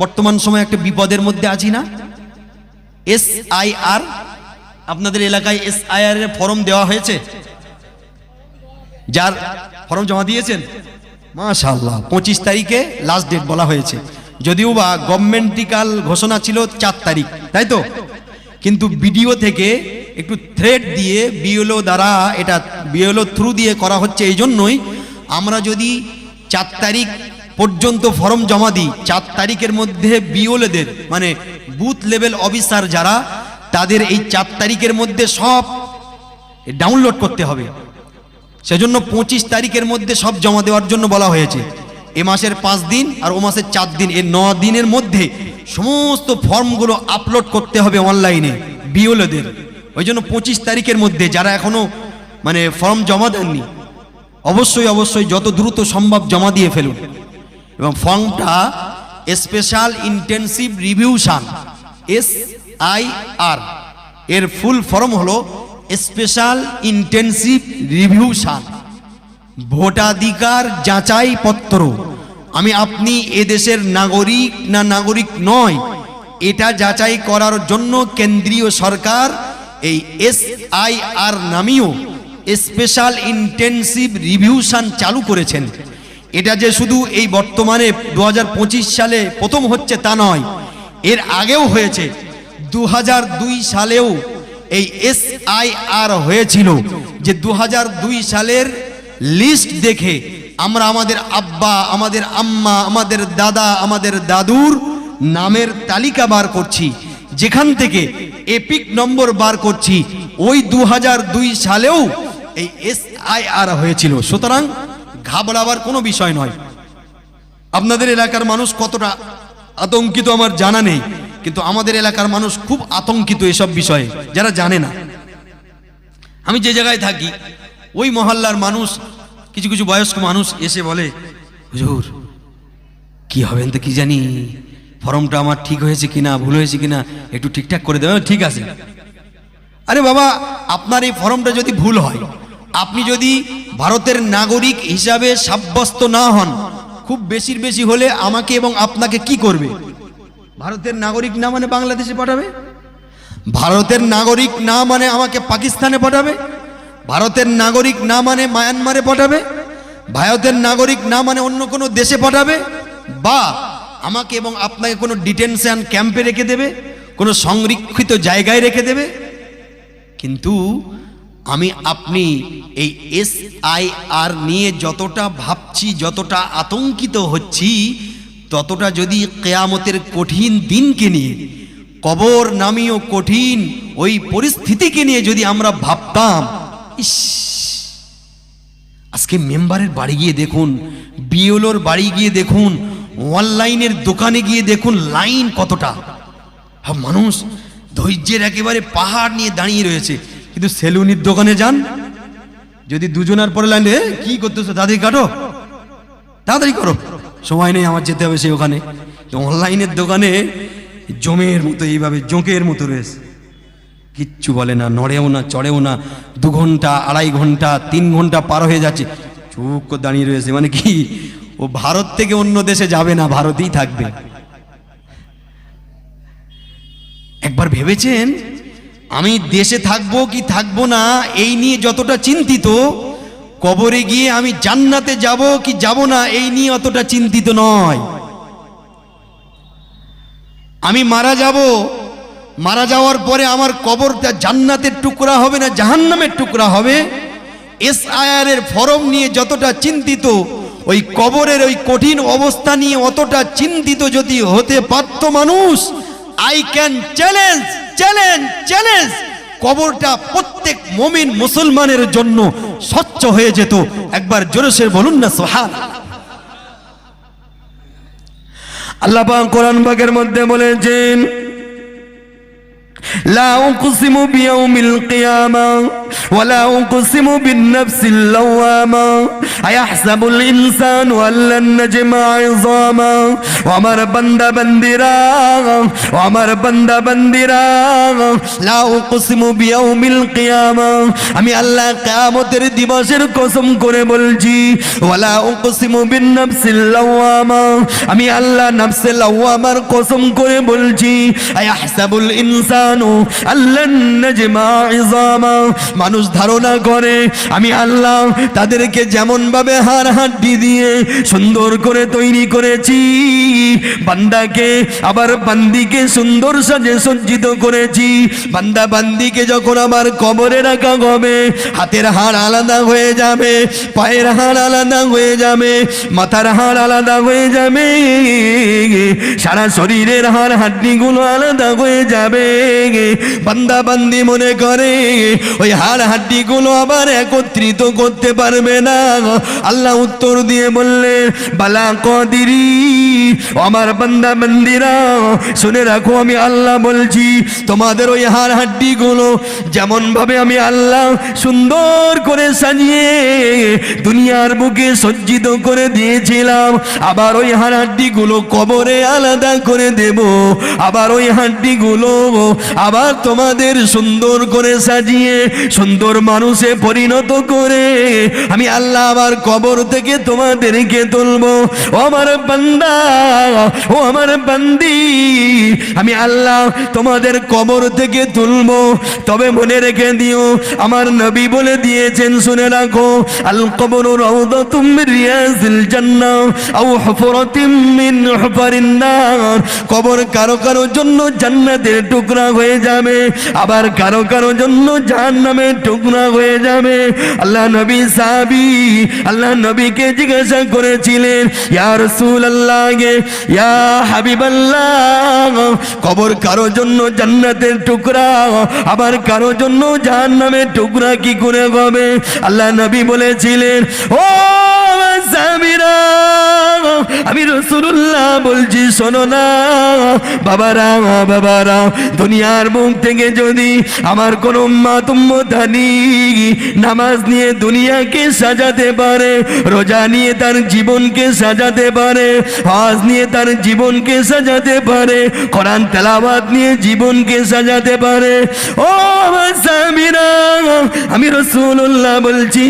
বর্তমান সময় একটা বিপদের মধ্যে আছি না? এস আই আর আপনাদের এলাকায় এস আই আর এর ফর্ম দেওয়া হয়েছে? যার ফর্ম জমা দিয়েছেন? মাশাল্লাহ পঁচিশ তারিখে লাস্ট ডেট বলা হয়েছে। যদিও বা গভর্নমেন্টিকাল ঘোষণা ছিল চার তারিখ, তাই তো? কিন্তু বিডিও থেকে একটু থ্রেড দিয়ে বিএলও দ্বারা এটা বিএলও থ্রু দিয়ে করা হচ্ছে এই জন্যই আমরা যদি চার তারিখ পর্যন্ত ফর্ম জমা দিই। চার তারিখের মধ্যে বিওলেদের মানে বুথ লেভেল অফিসার যারা, তাদের এই চার তারিখের মধ্যে সব ডাউনলোড করতে হবে। সেজন্য পঁচিশ তারিখের মধ্যে সব জমা দেওয়ার জন্য বলা হয়েছে। এ মাসের পাঁচ দিন আর ও মাসের চার দিন। এর ন দিনের মধ্যে সমস্ত ফর্মগুলো আপলোড করতে হবে অনলাইনে বিওলেদের। ওই জন্য পঁচিশ তারিখের মধ্যে যারা এখনও মানে ফর্ম জমা দেননি, অবশ্যই অবশ্যই যত দ্রুত সম্ভব জমা দিয়ে ফেলুন। এবং ফর্মটা special intensive revision S I R এর ফুল ফর্ম হলো স্পেশাল ইন্টেনসিভ রিভিউশন। ভোটাধিকার যাচাই পত্র। আমি আপনি এদেশের নাগরিক না নাগরিক নয়, এটা যাচাই করার জন্য কেন্দ্রীয় সরকার এই এস আই আর নামীয় স্পেশাল ইন্টেনসিভ রিভিউশন চালু করেছেন। এটা যে শুধু এই বর্তমানে দু হাজার পঁচিশ সালে প্রথম হচ্ছে তা নয়, এর আগেও হয়েছে। দু হাজার দুই সালেও এই এস আর হয়েছিল যে দু দুই সালের লিস্ট দেখে আমরা আমাদের আব্বা, আমাদের আম্মা, আমাদের দাদা, আমাদের দাদুর নামের তালিকা বার করছি। যেখান থেকে এপিক নম্বর বার করছি, ওই দু হাজার দুই সালেও এই এস আই আর হয়েছিল। সুতরাং ঘাবড়াবার কোনো বিষয় নয়। আপনাদের এলাকার মানুষ কতটা আতঙ্কিত আমার জানা নেই, কিন্তু আমাদের এলাকার মানুষ খুব আতঙ্কিত এসব বিষয়ে, যারা জানে না। আমি যে জায়গায় থাকি, ওই মহল্লার মানুষ, কিছু কিছু বয়স্ক মানুষ এসে বলে, হুজুর, কি হবেন তো কি জানি? ফর্মটা আমার ঠিক হয়েছে কিনা, ভুল হয়েছে কিনা, একটু ঠিকঠাক করে দেবেন, ঠিক আছে। আরে বাবা, আপনার এই ফর্মটা যদি ভুল হয় আপনি যদি ভারতের নাগরিক হিসাবে সাব্যস্ত না হন, খুব বেশির বেশি হলে আমাকে এবং আপনাকে কি করবে? ভারতের নাগরিক না মানে বাংলাদেশে পাঠাবে? ভারতের নাগরিক না মানে আমাকে পাকিস্তানে পাঠাবে? ভারতের নাগরিক না মানে মায়ানমারে পাঠাবে? ভারতের নাগরিক না মানে অন্য কোনো দেশে পাঠাবে? বা আমাকে এবং আপনাকে কোনো ডিটেনশন ক্যাম্পে রেখে দেবে? কোনো সংরক্ষিত জায়গায় রেখে দেবে? কিন্তু আমি আপনি এই এস আই আর নিয়ে যতটা ভাবছি, যতটা আতঙ্কিত হচ্ছি, ততটা যদি কেয়ামতের কঠিন দিনকে নিয়ে, কবর নামীয় কঠিন ওই পরিস্থিতিকে নিয়ে যদি আমরা ভাবতাম, ইস, আজকে মেম্বারের বাড়ি গিয়ে দেখুন বিওলোর বাড়ি গিয়ে দেখুন, অনলাইনের দোকানে গিয়ে দেখুন লাইন কতটা। মানুষ ধৈর্যের একেবারে পাহাড় নিয়ে দাঁড়িয়ে রয়েছে। কিন্তু সেলুনির দোকানে যান। যদি দুজনের পরে লাইন কি করতেছো? তাড়াতাড়ি কাটো। তাড়াতাড়ি করো। সময় নেই আমার যেতে হবে সেই ওখানে। তো অনলাইনের দোকানে জমের মতো, এইভাবে জোঁকের মতো রয়েছে। কিচ্ছু বলে না, নড়েও না, চড়েও না। দু ঘণ্টা, আড়াই ঘণ্টা, তিন ঘণ্টা পার হয়ে যাচ্ছে। চুপ করে দাঁড়িয়ে রয়েছে। মানে কি? ও ভারত থেকে অন্য দেশে যাবে না, ভারতেই থাকবে। একবার ভেবেছেন আমি দেশে থাকব কি থাকব না, এই নিয়ে যতটা চিন্তিত, কবরে গিয়ে আমি জান্নাতে যাব কি যাব না, এই নিয়ে অতটা চিন্তিত নয়। আমি মারা যাব, মারা যাওয়ার পরে আমার কবরটা জান্নাতের টুকরা হবে না জাহান্নামের টুকরা হবে? এস এর ফরম নিয়ে যতটা চিন্তিত, ওই কবরের ওই কঠিন অবস্থা নিয়ে অতটা চিন্তিত যদি হতে পারত মানুষ I can challenge challenge challenge কবরটা প্রত্যেক মমিন মুসলমানের জন্য স্বচ্ছ হয়ে যেত। একবার জোরেশের বলুন না সোহান আল্লাহ কোরআন বাগের মধ্যে বলেছেন لا أقسم بيوم القيامة ولا أقسم بالنفس اللوامة أيحسب الإنسان أن لن نجمع عظاما وأمر بند بندرا وأمر بند بندرا لا أقسم بيوم القيامة আমি আল্লাহ কিয়ামতের দিবসের কসম করে বলছি ওয়ালা উকসিমু বিন নাফসিল লাওয়ামা আমি আল্লাহ নাফসিল লাওয়ামার কসম করে বলছি আয়াহসাবুল ইনসানু আল্লান নাজমা ইজামা মানুষ ধারণা করে, আমি আল্লাহ তাদেরকে যেমন ভাবে হাড় হাড্ডি দিয়ে সুন্দর করে তৈরি করেছি, বান্দাকে আবার বান্দিকে সুন্দর সাজে সজ্জিত করেছি। বান্দা বান্দিকে যখন আমার কবরে রাখা হবে, হাতের হাড় আলাদা হয়ে যাবে, পায়ের হাড় আলাদা হয়ে যাবে, মাথার হাড় আলাদা হয়ে যাবে, সারা শরীরের হাড় হাড্ডিগুলো আলাদা হয়ে যাবে। বান্দা বান্দি মনে করে, ওই হাড় হাড্ডিগুলো আবার একত্রিত করতে পারবে না। আল্লাহ উত্তর দিয়ে বললেন, বালা কদিরি। আমার বান্দা বান্দিরা, শুনে রাখো আমি আল্লাহ বলছি, তোমাদের ওই হাড় হাড্ডিগুলো যেমন ভাবে আমি আল্লাহ সুন্দর করে সাজিয়ে দুনিয়ার বুকে সজ্জিত করে দিয়েছিলাম, আবার ওই হাড় হাড্ডিগুলো কবরে আলাদা করে দেব, আবার ওই হাড্ডিগুলো আবার তোমাদের সুন্দর করে সাজিয়ে সুন্দর মানুষে পরিণত করে আমি আল্লাহ আবার কবর থেকে তোমাদেরকে তুলবো। আমার বান্দা আমার বান্দি, আমি আল্লাহ তোমাদের কবর থেকে তুলবো। তবে মনে রেখে দিও, আমার নবী বলে দিয়েছেন, শুনে রাখো, আল কবর কবর কারও কারও জন্য জান্নাতের টুকরা হয়ে যাবে, আবার কারও কারও জন্য জাহান্নামের টুকরা হয়ে যাবে। আল্লাহ নবী আল্লাহ নবীকে জিজ্ঞাসা করেছিলেন ইয়া হাবিবাল্লাহ, কবর কারও জন্য জান্নাতের টুকরা, আবার কারও জন্য জাহান্নামের টুকরা কি করে হবে? আল্লাহ নবী বলেছিলেন, ও আমি রসুল্লাহ বলছি, শোনো না। বাবারা বাবারা, দুনিয়ার মুখ থেকে যদি আমার কোন মাতুম্মধানি নামাজ নিয়ে দুনিয়াকে সাজাতে পারে, রোজা নিয়ে তার জীবনকে সাজাতে পারে, হজ নিয়ে তার জীবনকে সাজাতে পারে, কোরআন তেলাওয়াত নিয়ে জীবনকে সাজাতে পারে, ও আমার স্বামীরা আমি রসুল্লাহ বলছি,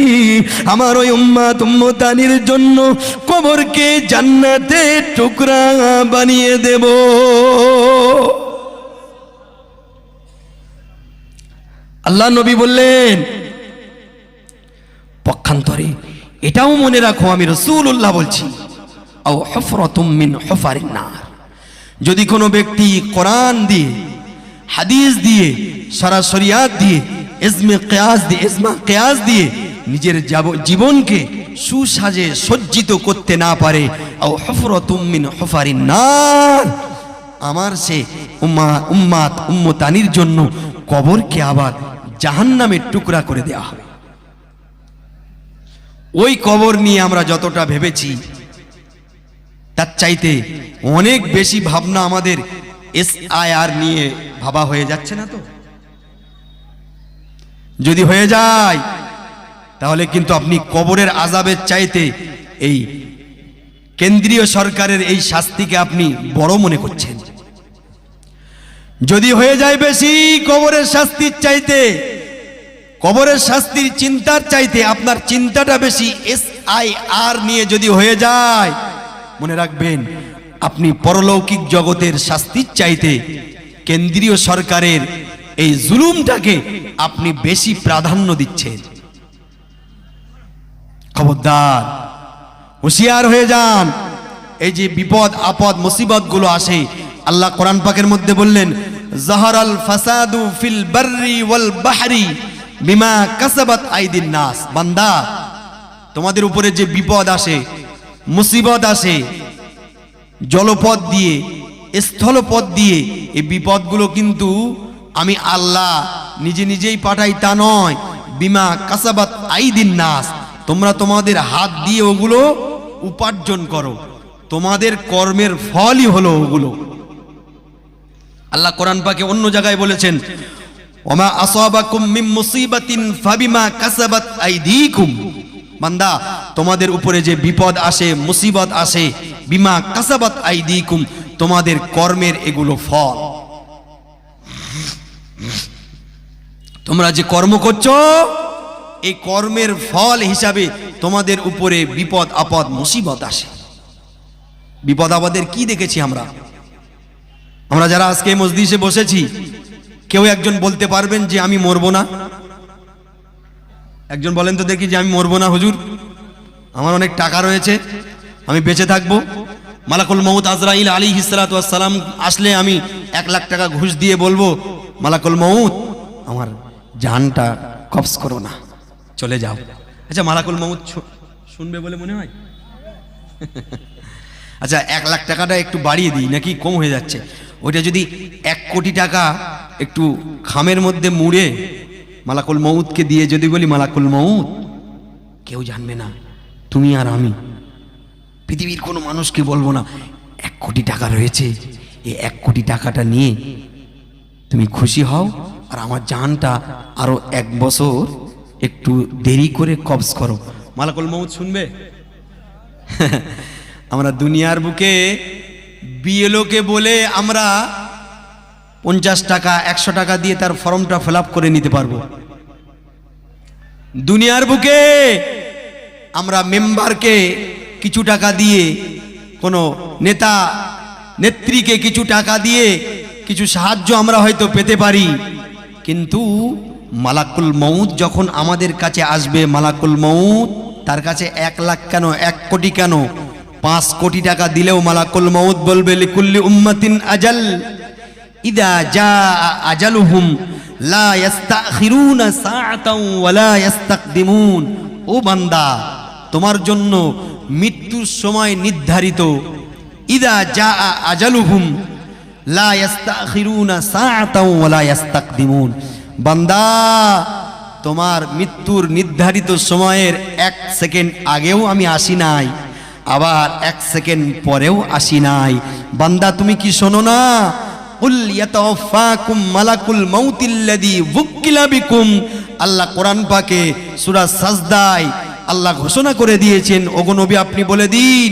আমার ওই উম্মা তুম্মতানির জন্য কবরকে জান্নাতে টুকরা বানিয়ে দেব। আল্লাহ নবী বললেন, পক্ষান্তরে এটাও মনে রাখো, আমি রসুল্লাহ বলছি যদি কোনো ব্যক্তি কোরআন দিয়ে, হাদিস দিয়ে সরাসরিয়াত দিয়ে ইসমে কেয়াস দিয়ে ইসমা কেয়াস দিয়ে নিজের জীবনকে সুসাজে সজ্জিত করতে না পারে। আমার সে উম্মা, উম্মাত, উম্মতানির জন্য কবরকে আবার জাহান্নামের টুকরা করে দেওয়া হবে। ওই কবর নিয়ে আমরা যতটা ভেবেছি, তার চাইতে অনেক বেশি ভাবনা আমাদের এস আর নিয়ে ভাবা হয়ে যাচ্ছে না তো? যদি হয়ে যায় তাহলে কিন্তু আপনি কবরের আজাবের চাইতে এই কেন্দ্রীয় সরকারের এই শাস্তিকে আপনি বড় মনে করছেন। যদি হয়ে যায় বেশি, কবরের শাস্তির চাইতে, কবরের শাস্তির চিন্তার চাইতে আপনার চিন্তাটা বেশি এস আই আর নিয়ে যদি হয়ে যায়, মনে রাখবেন, আপনি পরলৌকিক জগতের শাস্তির চাইতে কেন্দ্রীয় সরকারের এই জুলুমটাকে আপনি বেশি প্রাধান্য দিচ্ছেন। খবরদার, হুঁশিয়ার হয়ে যান। এই যে বিপদ, আপদ মুসিবতগুলো আসে, আল্লাহ কোরআন পাকের মধ্যে বললেন, জাহারাল ফাসাদু ফিল বাররি ওয়াল বাহরি বিমা কাসাবাত আইদিন নাস। বান্দা, তোমাদের উপরে যে বিপদ আসে, মুসিবত আসে, জলপথ দিয়ে, স্থলপথ দিয়ে, এই বিপদগুলো কিন্তু আমি আল্লাহ নিজে নিজেই পাঠাই তা নয়, বিমা কাসাবাত আইদিন নাস। তোমরা তোমাদের হাত দিয়ে ওগুলো উপার্জন করো। তোমাদের কর্মের ফলই হলো ওগুলো। আল্লাহ কোরআন পাকে অন্য জায়গায় বলেছেন, ওমা আসাবাকুম মিম মুসিবাতিন ফাবিমা কাসাবাত আইদিকুম। বান্দা, তোমাদের উপরে যে বিপদ আসে, মুসিবত আসে, বিমা কাসাবাত আইদিকুম, তোমাদের কর্মের এগুলো ফল। তোমরা যে কর্ম করছ এই কর্মের ফল হিসাবে তোমাদের উপরে বিপদ, আপদ, মুসিবত আসে। বিপদ, আপদের কি দেখেছি আমরা? আমরা যারা আজকে মসজিদে বসেছি, কেউ একজন বলতে পারবেন যে আমি মরবো না? একজন বলেন তো দেখি যে আমি মরবো না, হুজুর। আমার অনেক টাকা রয়েছে, আমি বেঁচে থাকব। মালাকুল মৌত আজরাইল আলী হিসালাম আসলে আমি এক লাখ টাকা ঘুষ দিয়ে বলব, মালাকুল মৌত আমার জানটা কপস করো না। চলে যাও। আচ্ছা মালাকুল শু- শুনবে বলে মনে হয়? আচ্ছা এক লাখ টাকাটা একটু বাড়িয়ে দিই, নাকি কম হয়ে যাচ্ছে? ওইটা যদি এক কোটি টাকা একটু খামের মধ্যে মুড়ে মালাকুল মৌতকে দিয়ে যদি বলি, মালাকুল মৌত কেউ জানবে না, তুমি আর আমি, পৃথিবীর কোনো মানুষকে বলব না, এক কোটি টাকা রয়েছে এই এক কোটি টাকাটা নিয়ে তুমি খুশি হও, আর আমার জানটা আরও এক বছর একটু দেরি করে কবজ করো। মালাকুল মৌত শুনবে? আমরা দুনিয়ার বুকে বিএলওকে বলে আমরা পঞ্চাশ টাকা একশো টাকা দিয়ে তার ফর্মটা ফিল করে নিতে পারব। দুনিয়ার বুকে আমরা মেম্বারকে কিছু টাকা দিয়ে কোনো নেতা নেত্রীকে কিছু টাকা দিয়ে কিছু সাহায্য আমরা হয়তো পেতে পারি কিন্তু মালাকুল মৌত যখন আমাদের কাছে আসবে, মালাকুল মৌত তার কাছে এক লাখ কেন, এক কোটি কেন? পাঁচ কোটি টাকা দিলেও মালাকুল মৌত বলবে, লিকুল্লি উম্মাতিন আজাল। ইদা যা আজালুহুম, লা ইয়াস্তাখিরুনা সাআতাও ওয়ালা ইয়াস্তাকদিমুন। ও বান্দা, তোমার জন্য মৃত্যুর সময় নির্ধারিত। ইদা জা আজালুহুম, লা ইয়াস্তাখিরুনা সাআতাও ওয়ালা ইয়াস্তাকদিমুন। বান্দা, তোমার মৃত্যুর নির্ধারিত সময়ের এক সেকেন্ড আগেও আমি আসি নাই, আবার এক সেকেন্ড পরেও আসি নাই। বান্দা, তুমি কি শোনো না? মালাকুল মাউতিল্লাযী বুক্কিলা বিকুম। আল্লাহ কোরআন পাকে সূরা সাজদায় আল্লাহ ঘোষণা করে দিয়েছেন নবী আপনি বলে দিন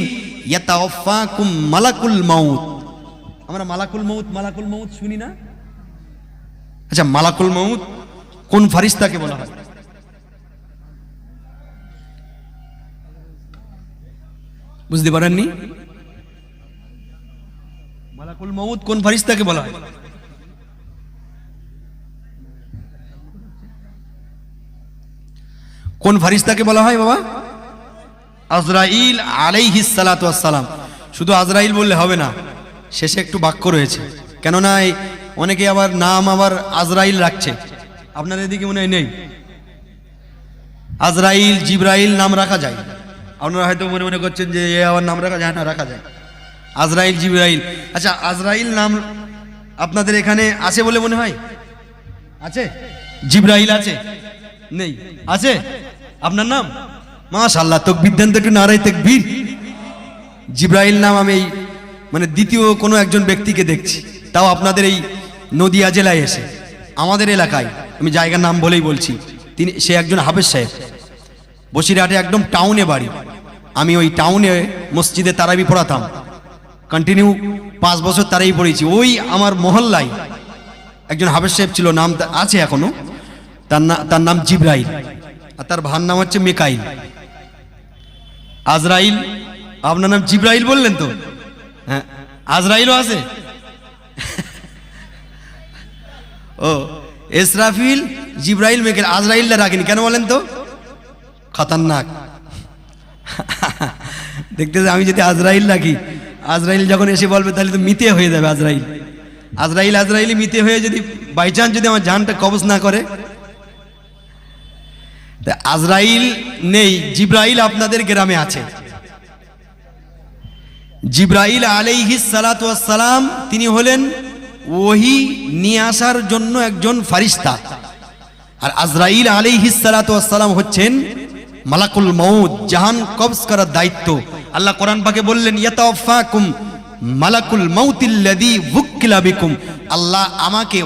মালাকুল মাউত। আমরা মালাকুল মাউত মালাকুল মাউত শুনি না? আচ্ছা মালাকুল মাউত কোন ফারিস্তাকে বলা হয়? বুঝতে পারেননি? মালাকুল মাউত কোন ফারিস্তাকে বলা হয়? কোন ফারিস্তাকে বলা হয় বাবা? আজরাইল আলাইহিস সালাতু সালাম শুধু আজরাইল বললে হবে না, শেষে একটু বাক্য রয়েছে। কেননা অনেকে আবার নাম আবার আজরাইল রাখছে। আপনার এদিকে মনে হয় নেই? আজরাইল, জিব্রাইল নাম রাখা যায়। আপনারা হয়তো মনে মনে করছেন যে এ আবার নাম রাখা যায় না, রাখা যায়। আজরাইল, জিব্রাইল। আচ্ছা আজরাইল নাম আপনাদের এখানে আছে বলে মনে হয়? আছে? জিব্রাইল আছে? নেই। আছে? আপনার নাম? মাশাল্লাহ তো বিদ্যান্ত একটু নারাই তেকবীর। জিব্রাইল নাম আমি মানে দ্বিতীয় কোনো একজন ব্যক্তিকে দেখছি। তাও আপনাদের এই নদিয়া জেলায় এসে। আমাদের এলাকায়, আমি জায়গার নাম বলেই বলছি, তিনি, সে একজন হাফেজ সাহেব। বসিরহাটে একদম টাউনে বাড়ি। আমি ওই টাউনে মসজিদে তারাবি পড়াতাম। কন্টিনিউ পাঁচ বছর তারাই পড়েছি ওই আমার মহল্লায় একজন হাফেজ সাহেব ছিল, নাম আছে এখনও। তার না, তার নাম জিব্রাইল। আর তার ভার নাম হচ্ছে মেকাইল। আজরাইল, আপনার নাম জিব্রাইল বললেন তো? হ্যাঁ আজরাইলও আছে? ও, এসরাফিল, জিব্রাইল, মেকাইল আজরাইলটা রাখিনি কেন বলেন তো? খতরনাক। দেখতে আমি যদি আজরাইল রাখি, আজরাইল যখন এসে বলবে, তাহলে তো মিতে হয়ে যাবে আজরাইল। আজরাইল আজরাইলি মিতে হয়ে যদি বাই চান্স যদি আমার জানটা কবজ না করে। আজরাইল নেই, জিব্রাইল আপনাদের গ্রামে আছে। জিব্রাইল আলাইহিস সালাম, তিনি হলেন ওহি নিয়ে আসার জন্য একজন ফারিস্তা। আর আজরাইল আলাইহিস সালাতু সালাম হচ্ছেন মালাকুল মৌদ জাহান কবজ করার দায়িত্ব। আল্লাহ কোরআন পাকে বললেন, ইয়াতাওয়াফাকুম মালাকুল মাউতিল্লাদি উক্কিলা বিকুম। আল্লাহ আমাকে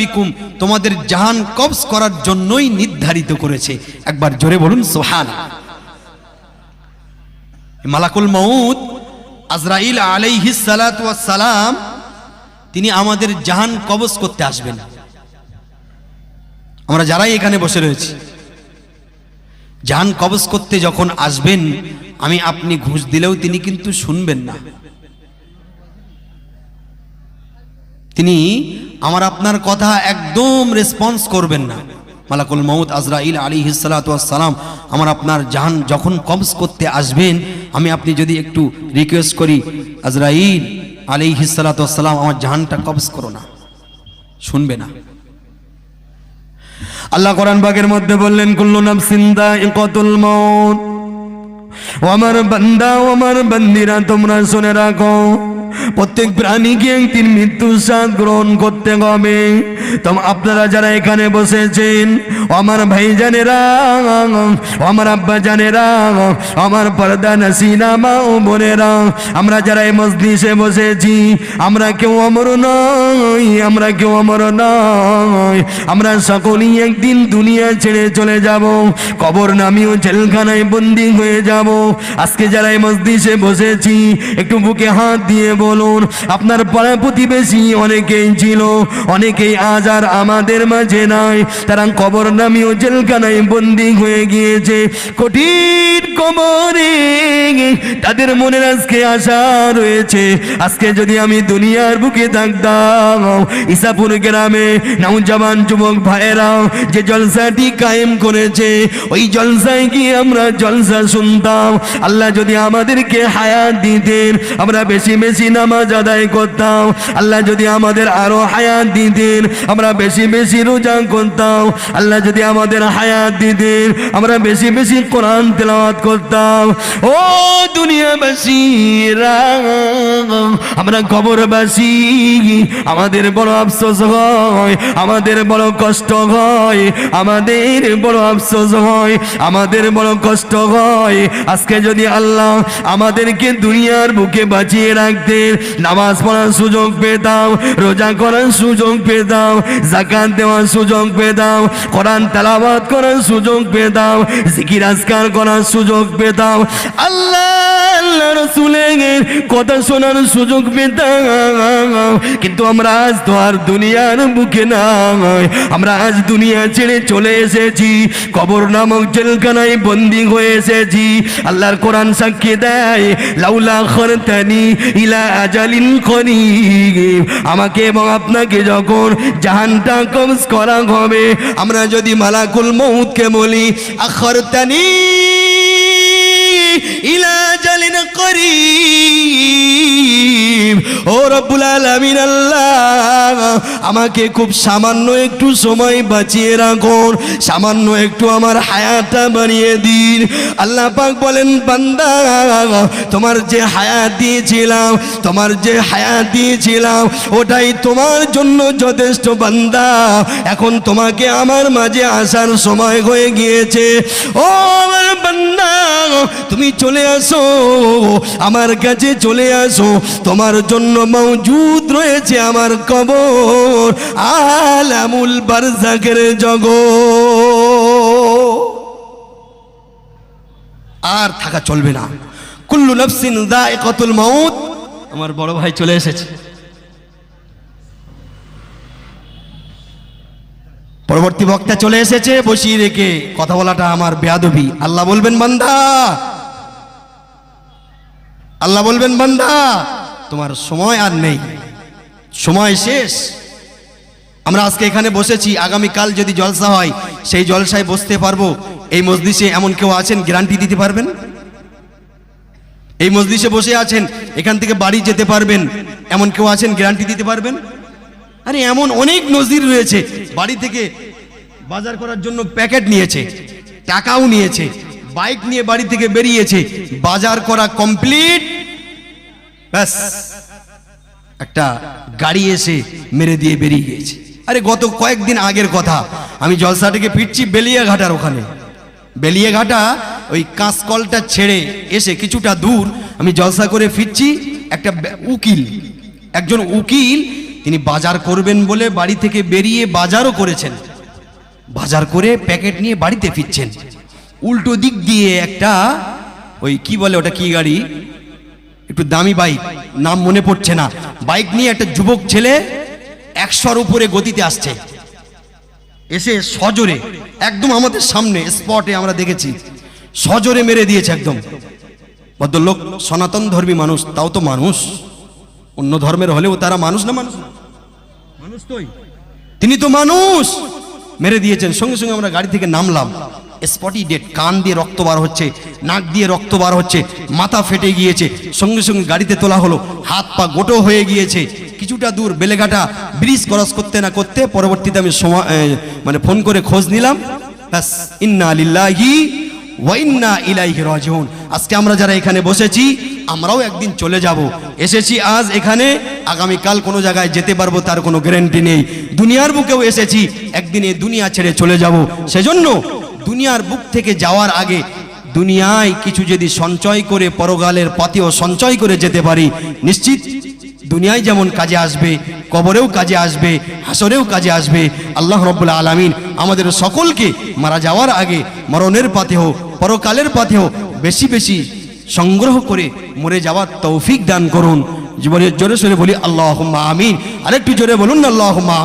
বিকুম, তোমাদের জাহান কবজ করার জন্যই নির্ধারিত করেছে। একবার জোরে বলুন সোহান মালাকুল মৌদ আজরাইল আলাইহিস সালাম তিনি আমাদের জাহান কবজ করতে আসবেন। আমরা যারাই এখানে বসে রয়েছি, জাহান কবজ করতে যখন আসবেন, আমি আপনি ঘুষ দিলেও তিনি কিন্তু শুনবেন না। তিনি আমার আপনার কথা একদম রেসপন্স করবেন না। মালাকুল মৌত আজরাইল আলী হিসালাম আমার আপনার জাহান যখন কবজ করতে আসবেন, আমি আপনি যদি একটু রিকোয়েস্ট করি, আজরাইল আলী হিসালাতাম আমার জাহানটা কবজ করো না। শুনবে না। আল্লাহ কোরআন বাগের মধ্যে বললেন, কুল্লু নাফসিন ইকতুল ও আমার বান্দা আমার বান্দিরা, তোমরা শুনে রাখো। প্রত্যেক প্রাণীকে একদিন মৃত্যু স্বাদ গ্রহণ করতে হবে। তো আপনারা যারা এখানে বসেছেন, আমার ভাই জানেরা আমার আব্বা জানেরা আমার পর্দা নাসিনা মা ও বোনেরা, আমরা যারা এই মসজিদে বসেছি, আমরা কেউ অমর নয় আমরা কেউ অমর নয় আমরা সকলেই একদিন দুনিয়া ছেড়ে চলে যাব, কবর নামিও জেলখানায় বন্দি হয়ে যাব। আজকে যারা এই মসজিদে বসেছি, একটু বুকে হাত দিয়ে বলুন, আপনার পাড়া প্রতিবেশী অনেকেই ছিল, অনেকেই আজ আর আমাদের মাঝে নাই। তারা কবর নামিও জেলখানায় বন্দি হয়ে গিয়েছে। কঠিন কবরে তাদের মনের আজকে আশা রয়েছে। আজকে যদি আমি দুনিয়ার বুকে থাকতাম, ইসাপুর গ্রামে নৌজওয়ান যুবক ভাইয়েরা যে জলসাটি কায়েম করেছে, ওই জলসায় গিয়ে আমরা জলসা শুনতাম। আল্লাহ যদি আমাদেরকে হায়াত দিতেন, আমরা বেশি বেশি নামাজ আদায় করতাম। আল্লাহ যদি আমাদের আরও হায়াত দিতেন, আমরা বেশি বেশি রোজা করতাম। আল্লাহ যদি আমাদের হায়াত দিতেন, আমরা বেশি বেশি কোরআন তেলাওয়াত করতাম। ও দুনিয়াবাসীরা আমরা কবরবাসী, আমাদের বড় আফসোস হয়, আমাদের বড় কষ্ট হয়, আমাদের বড় আফসোস হয়, আমাদের বড় কষ্ট হয়। আজকে যদি আল্লাহ আমাদেরকে দুনিয়ার বুকে বাঁচিয়ে রাখতেন নামাজ পড়ার সুযোগ পেতাম রোজা করার সুযোগ পেতাম জাকাত দেওয়ার সুযোগ পেতাম কোরআন তালাবাদ করার সুযোগ পেতাম জিকির আজকার করার সুযোগ পেতাম আল্লাহ আল্লাহ কথা শোনার সুযোগ পেতাম কিন্তু আমরা আজ তো আর দুনিয়ার বুকে নাই, আমরা আজ দুনিয়া ছেড়ে চলে এসেছি, কবর নামক জেলখানায় বন্দি হয়ে এসেছি। আল্লাহর কোরআন সাক্ষী দেয়, লাউলা খরতানি ইলা আজালিন খনি আমাকে এবং আপনাকে যখন জাহানটা কবজ করা হবে, আমরা যদি মালাকুল মৌতকে বলি, আখরতানি ইলা জালিন ও রব্বুল আলামিন আল্লাহ, আমাকে খুব সামান্য একটু সময় বাঁচিয়ে রাখুন, সামান্য একটু আমার হায়াতটা বাড়িয়ে দিন। আল্লাহ পাক বলেন, বান্দা, তোমার যে হায়াত দিয়েছিলাম, তোমার যে হায়াত দিয়েছিলাম, ওটাই তোমার জন্য যথেষ্ট বান্দা। এখন তোমাকে আমার মাঝে আসার সময় হয়ে গিয়েছে। ও আমার বান্দা তুমি চলে আসো, আমার কাছে চলে আসো। তোমার জন্য মৌজুদ রয়েছে আমার কবর, আলামুল বারজাকের জগৎ আর থাকা চলবে না। কুল্লু নফসিন কতুল মাউত আমার বড় ভাই চলে এসেছে। পরবর্তী বক্তা চলে এসেছে, বসিয়ে রেখে কথা বলাটা আমার বেয়াদবি। আল্লাহ বলবেন, বান্দা! আল্লাহ বলবেন, বান্দা! তোমার সময় আর নেই। সময় শেষ। আমরা আজকে এখানে বসেছি, আগামীকাল যদি জলসা হয়, সেই জলসায় বসতে পারব। এই মসজিদে এমন কেউ আছেন, গ্যারান্টি দিতে পারবেন? এই মসজিদে বসে আছেন, এখান থেকে বাড়ি যেতে পারবেন। এমন কেউ আছেন, গ্যারান্টি দিতে পারবেন? আরে এমন অনেক নজির রয়েছে। বাড়ি থেকে বাজার করার জন্য প্যাকেট নিয়েছে, টাকাও নিয়েছে, বাইক নিয়ে বাড়ি থেকে বেরিয়েছে, বাজার করা কমপ্লিট। ব্যাস, একটা গাড়ি এসে মেরে দিয়ে বেরিয়ে গিয়েছে। আরে গত কয়েকদিন আগের কথা, আমি জলসা থেকে ফিরছি বেলিয়াঘাটার ওখানে। বেলিয়াঘাটা ওই কাঁচকলটা ছেড়ে এসে কিছুটা দূর আমি জলসা করে ফিরছি একটা উকিল, একজন উকিল তিনি বাজার করবেন বলে বাড়ি থেকে বেরিয়ে বাজারও করেছেন। বাজার করে প্যাকেট নিয়ে বাড়িতে ফিরছেন। উল্টো দিক দিয়ে একটা ওই কি বলে ওটা কি গাড়ি? একটু দামি বাইক, নাম মনে পড়ছে না। বাইক নিয়ে একটা যুবক ছেলে একশোর উপরে গতিতে আসছে। এসে সজোরে, একদম আমাদের সামনে, স্পটে আমরা দেখেছি। সজোরে মেরে দিয়েছে একদম। ভদ্রলোক, সনাতন ধর্মী মানুষ, তাও তো মানুষ। অন্য ধর্মের হলেও তারা মানুষ না মানুষ? না? মানুষ তোই তিনি তো মানুষ! মেরে দিয়েছেন। সঙ্গে সঙ্গে আমরা গাড়ি থেকে নামলাম। স্পটি ডেট কান দিয়ে রক্ত বার হচ্ছে নাক দিয়ে রক্ত বার হচ্ছে মাথা ফেটে গিয়েছে। সঙ্গে সঙ্গে গাড়িতে তোলা হলো। হাত পা গোটো হয়ে গিয়েছে। কিছুটা দূর বেলেঘাটা ব্রিজ ক্রস করতে না করতে পরবর্তীতে আমি মানে ফোন করে খোঁজ নিলাম। ব্যাস ইন্না লিল্লাহি ওয়াইন্না ইলাইহি রাজিউন। আজকে আমরা যারা এখানে বসেছি আমরাও একদিন চলে যাব। এসেছি আজ এখানে। আগামী কাল কোনো জায়গায় যেতে পারব, তার কোনো গ্যারান্টি নেই। দুনিয়ার বুকেও এসেছি, একদিন এই দুনিয়া ছেড়ে চলে যাব। সেজন্য দুনিয়ার বুক থেকে যাওয়ার আগে দুনিয়ায় কিছু যদি সঞ্চয় করে পরগালের পথেও সঞ্চয় করে যেতে পারি, নিশ্চিত দুনিয়ায় যেমন কাজে আসবে, কবরেও কাজে আসবে, হাসরেও কাজে আসবে, আল্লাহ রব্বুল আলমিন আমাদের সকলকে মারা যাওয়ার আগে মরণের পথেও পরকালের পথেও বেশি বেশি সংগ্রহ করে মরে যাওয়ার তৌফিক দান করুন। জীবনের জোরে সরে বলি আল্লাহ আমিন। আরেকটু জোরে বলুন আল্লাহ